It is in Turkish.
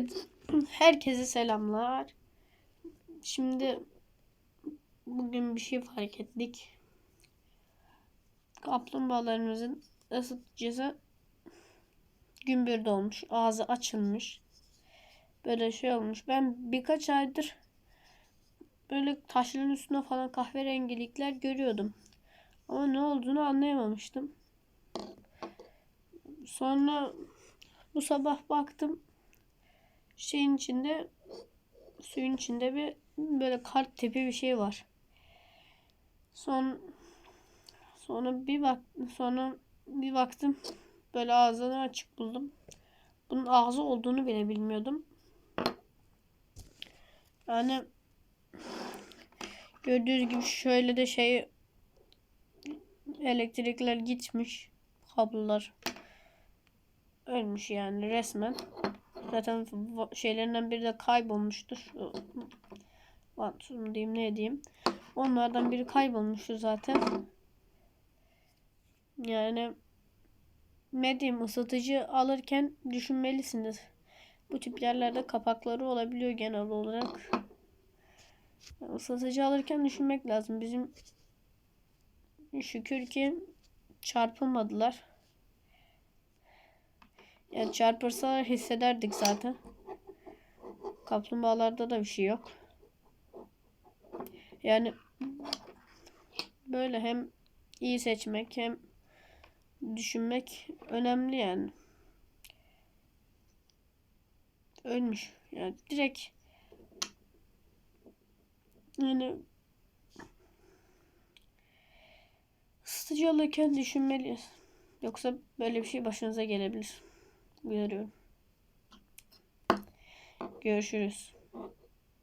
Evet, herkese selamlar. Şimdi bugün bir şey fark ettik. Kaplumbağalarımızın ısıtıcısı gümbür dolmuş, ağzı açılmış. Böyle şey olmuş. Ben birkaç aydır böyle taşların üstüne falan kahverengilikler görüyordum. Ama ne olduğunu anlayamamıştım. Sonra bu sabah baktım şeyin içinde suyun içinde bir böyle kart tipi bir şey var. Son sonra bir bak sonra bir baktım böyle ağzını açık buldum. Bunun ağzı olduğunu bile bilmiyordum. Yani gördüğünüz gibi şöyle de şey elektrikler gitmiş. Kablolar ölmüş yani resmen. Zaten şeylerinden biri de kaybolmuştur. Vantuz diyeyim ne diyeyim. Onlardan biri kaybolmuştu zaten. Yani ne diyeyim ısıtıcı alırken düşünmelisiniz. Bu tip yerlerde kapakları olabiliyor genel olarak. Isıtıcı alırken düşünmek lazım. Bizim şükür ki çarpılmadılar. Yani çarpırsa hissederdik zaten. Kaplumbağalarda da bir şey yok. Yani böyle hem iyi seçmek hem düşünmek önemli yani. Ölmüş. Yani direkt yani ısıtıcı alırken düşünmeliyiz. Yoksa böyle bir şey başınıza gelebilir. Uyarıyorum. Görüşürüz.